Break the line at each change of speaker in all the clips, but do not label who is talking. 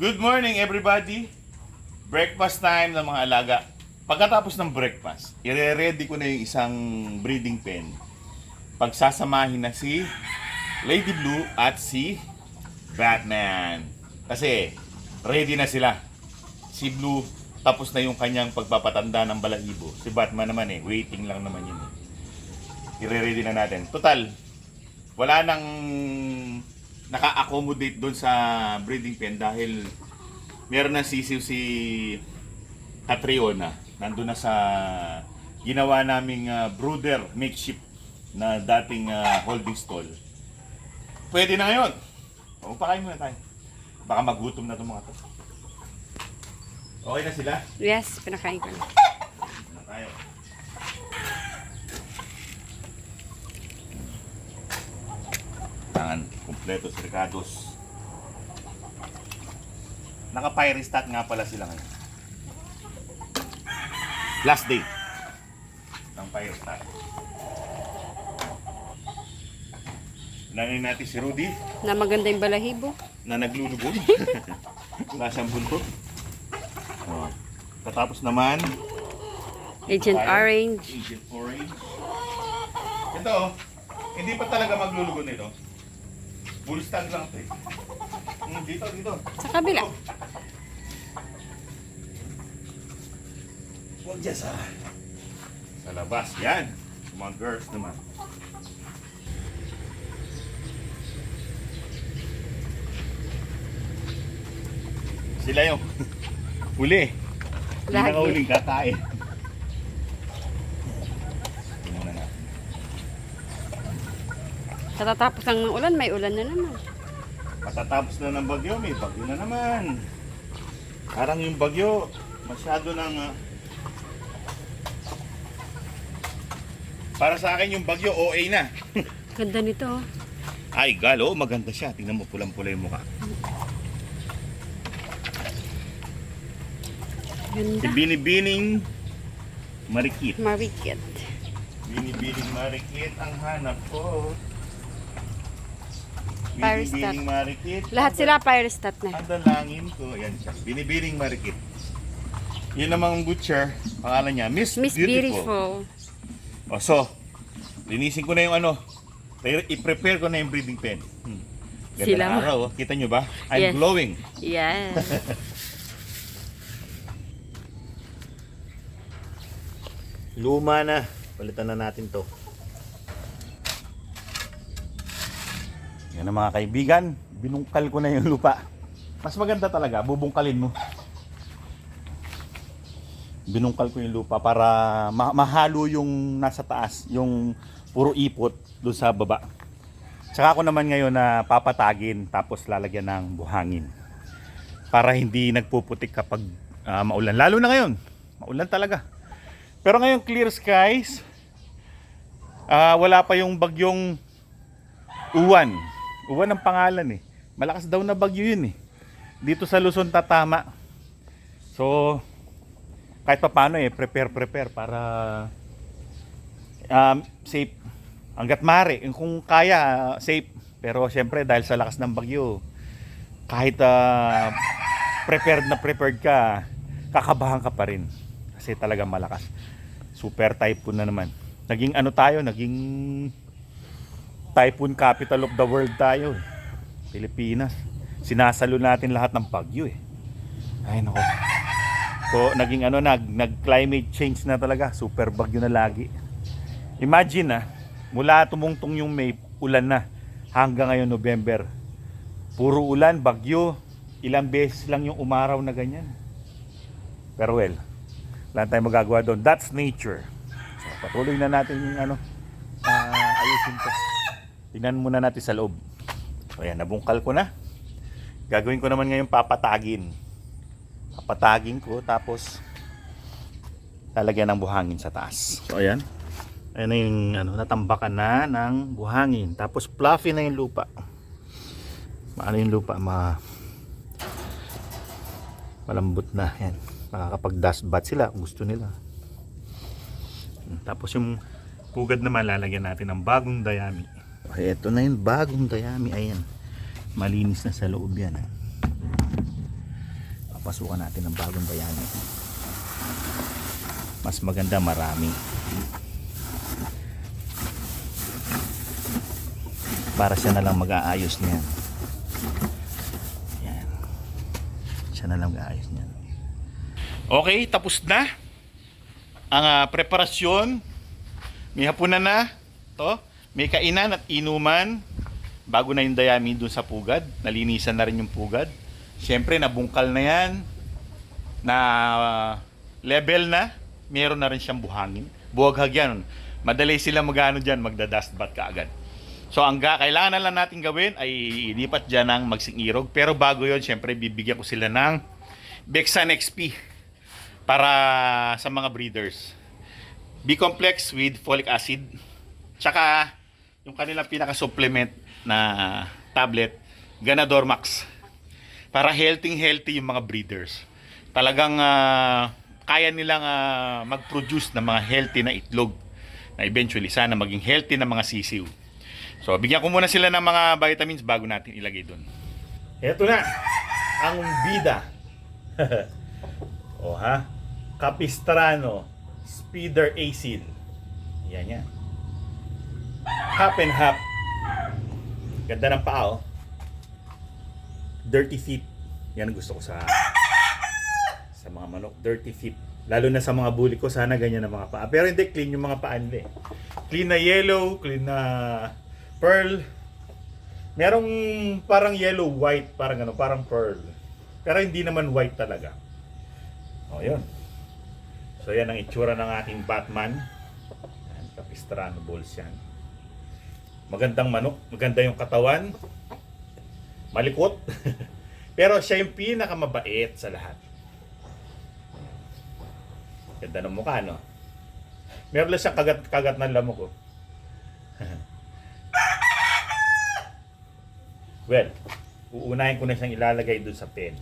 Good morning everybody! Breakfast time ng mga alaga. Pagkatapos ng breakfast, ire-ready ko na yung isang breeding pen. Pagsasamahin na si Lady Blue at si Batman. Kasi ready na sila. Si Blue tapos na yung kanyang pagpapatanda ng balahibo. Si Batman naman eh, waiting lang naman yun. eh. Ire-ready na natin. Total, wala nang naka-accommodate doon sa breeding pen dahil meron ng sisiw si Catriona. Nandun na sa ginawa naming ah, brooder makeshift na dating ah, holding stall. Pwede na ngayon. O, pakain muna tayo. Baka magutom na itong mga to. Okay na sila?
Yes, pinakain ko na.
Pakain Tangan, kumpleto si Ricardos. Naka-pyristat nga pala sila ngayon. Last day ng pyristat. Nanay natin si Rudy
Na maganda yung balahibo.
na naglulubog. Wala siyang buntot. Oh. Katapos naman,
Agent
Tayo.
Orange.
Agent Orange. Ito, hindi pa talaga maglulugo nito. Full stand lang ito eh. Hmm, dito, dito.
Sa kabila.
Oh. Huwag dyan sa... Sa labas. Yan. Sa Mga girls naman. Sila yung huli. Hindi
Lagi.
nakahuling kakain. Tingnan na natin.
Katatapos lang ng ulan, may ulan na naman.
Matatapos na ng bagyo, may bagyo na naman. Parang yung bagyo, masyado nang... ah, para sa akin yung bagyo, OA na.
Ganda nito. oh.
Ay, galo, maganda siya. Tingnan mo, pulang-pula yung mukha. Si
Ganda.
Binibining Marikit.
Marikit.
Binibining Marikit ang hanap ko. Binibining Marikit.
Lahat sila Pyrestat na.
Ang dalangin ko, yan siya. Binibining Marikit. Yun namang butcher, pangalan niya, Miss,
Miss
Beautiful.
Beautiful.
O so, linisin ko na yung ano, i- i-prepare ko na yung breeding pen. Hmm. Ganda
Sila
ng
mo.
araw, oh. kita nyo ba? I'm
Yes.
glowing.
Yes.
Luma na. Palitan na natin to. Yan ang mga kaibigan. Binungkal ko na yung lupa. Mas maganda talaga, bubungkalin mo. Binungkal ko yung lupa para ma- mahalo yung nasa taas, yung puro ipot doon sa baba. Tsaka ako naman ngayon na papatagin tapos lalagyan ng buhangin. Para hindi nagpuputik kapag ah, maulan. Lalo na ngayon, maulan talaga. Pero ngayon clear skies. Ah, wala pa yung bagyong Uwan. Uwan ang pangalan eh. Malakas daw na bagyo yun eh. Dito sa Luzon tatama. So kahit pa paano eh prepare prepare para um, safe hanggat mare kung kaya safe pero syempre dahil sa lakas ng bagyo kahit ah, prepared na prepared ka kakabahan ka pa rin kasi talaga malakas super typhoon na naman naging ano tayo naging typhoon capital of the world tayo eh. Pilipinas. Sinasalo natin lahat ng bagyo eh. Ay nako. So naging ano nag, nag climate change na talaga. Super bagyo na lagi. Imagine na mula tumungtong yung May ulan na. Hanggang ngayon November. Puro ulan bagyo. Ilang beses lang yung umaraw na ganyan. Pero well wala tayong magagawa doon. That's nature. So, patuloy na natin yung ano ah, ayusin to tingnan muna natin sa loob. So ayan nabungkal ko na. Gagawin ko naman ngayon papatagin. Papatagin ko tapos lalagyan ng buhangin sa taas. So ayan. Ayan yung ano, natambakan na ng buhangin. Tapos fluffy na yung lupa. Maano yung lupa? Ma malambot na. Yan makakapag dust bath sila kung gusto nila. Tapos yung pugad naman lalagyan natin ng bagong dayami eto na yung bagong dayami ayan malinis na sa loob yan ah. papasukan natin ng bagong bayani. Mas maganda marami. Para siya na lang mag-aayos niyan. Yan. Siya na lang mag-aayos niyan. Okay, tapos na ang ah, preparasyon. May hapunan na. To. May kainan at inuman. Bago na yung dayami dun sa pugad. Nalinisan na rin yung pugad. Siyempre, nabungkal na yan. Na level na. Meron na rin siyang buhangin. Buwaghag yan. Madali sila magano dyan, magda-dust bath kaagad. So ang ga- kailangan na lang natin gawin ay ilipat dyan ng magsingirog. Pero bago yon syempre bibigyan ko sila ng Bexan XP para sa mga breeders. B-complex with folic acid. Tsaka yung kanilang pinaka-supplement na tablet, Ganador Max. Para healthy-healthy yung mga breeders. Talagang ah, kaya nilang ah, mag-produce ng mga healthy na itlog na eventually sana maging healthy na mga sisiw. So, bigyan ko muna sila ng mga vitamins bago natin ilagay doon. Ito na, ang bida. o ha? Capistrano Speeder Acid. Yan yan. Half and half. Ganda ng paa oh. Dirty feet. Yan ang gusto ko sa sa mga manok. Dirty feet. Lalo na sa mga bully ko, sana ganyan ang mga paa. Pero hindi, clean yung mga paa nila eh. Clean na yellow, clean na pearl. Merong parang yellow white, parang ano, parang pearl. Pero hindi naman white talaga. O, yun. So, yan ang itsura ng aking Batman. Capistrano balls yan. Magandang manok. Maganda yung katawan. Malikot. Pero siya yung pinakamabait sa lahat. Ganda ng mukha, no? Meron lang siyang kagat-kagat ng lamok, oh. well, uunahin ko na siyang ilalagay dun sa pen.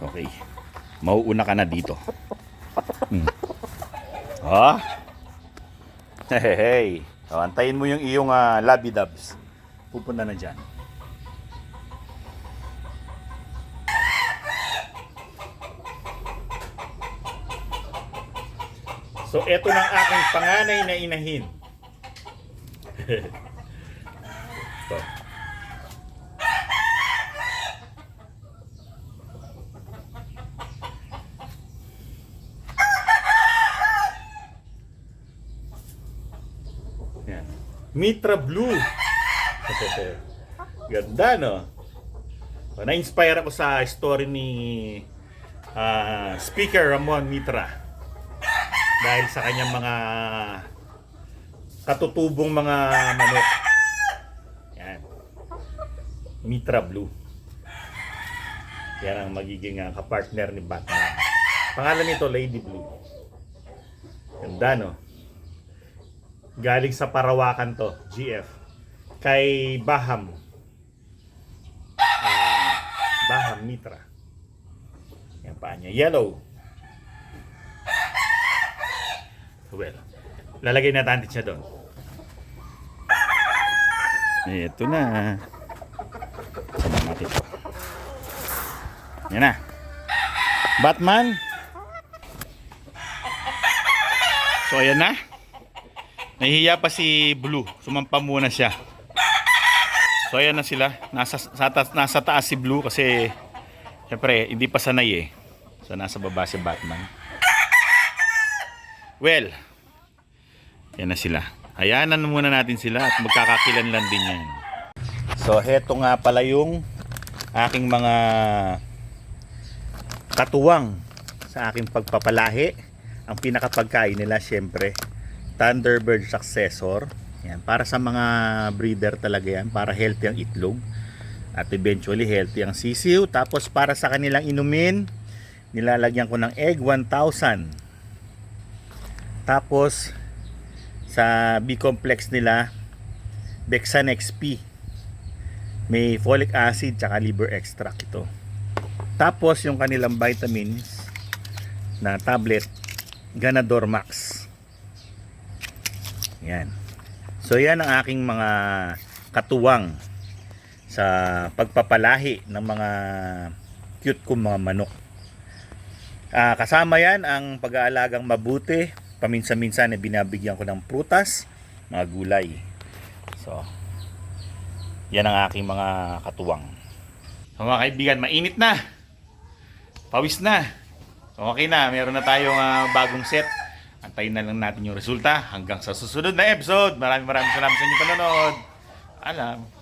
Okay. Mauuna ka na dito. Hmm. Ah? Hey, hey. So, antayin mo yung iyong uh, labidabs. Pupunta na dyan. So, eto ng aking panganay na inahin. Yan. Mitra Blue. Ganda, no? Na-inspire ako sa story ni ah, Speaker Ramon Mitra dahil sa kanyang mga katutubong mga manok. Yan. Mitra Blue. Yan ang magiging ah, kapartner ni Batman. Pangalan nito Lady Blue. Ganda no? Galing sa Parawakan to, GF. Kay Baham. Ah, Baham Mitra. Yan pa niya. Yellow. Well, lalagay na natin siya doon. Ito na. Sama natin. Yan na. Batman. So, ayan na. Nahihiya pa si Blue. Sumampa muna siya. So, ayan na sila. Nasa, sa, nasa taas si Blue kasi syempre, hindi pa sanay eh. So, nasa baba si Batman. Well, yan na sila. Hayaanan na muna natin sila at magkakakilanlan din yan. So, heto nga pala yung aking mga katuwang sa aking pagpapalahi. Ang pinakapagkain nila, syempre, Thunderbird Successor. Yan, para sa mga breeder talaga yan, para healthy ang itlog. At eventually healthy ang sisiw. Tapos para sa kanilang inumin, nilalagyan ko ng egg 1000. Tapos sa B-complex nila, Bexan XP. May folic acid tsaka liver extract ito. Tapos yung kanilang vitamins na tablet, Ganador Max. Yan. So yan ang aking mga katuwang sa pagpapalahi ng mga cute kong mga manok. Ah, kasama yan ang pag-aalagang mabuti. Paminsan-minsan ay binabigyan ko ng prutas, mga gulay. So, yan ang aking mga katuwang. So, mga kaibigan, mainit na. Pawis na. So, okay na, meron na tayong ah, bagong set. Antayin na lang natin yung resulta hanggang sa susunod na episode. Maraming maraming salamat sa inyong panonood. Alam.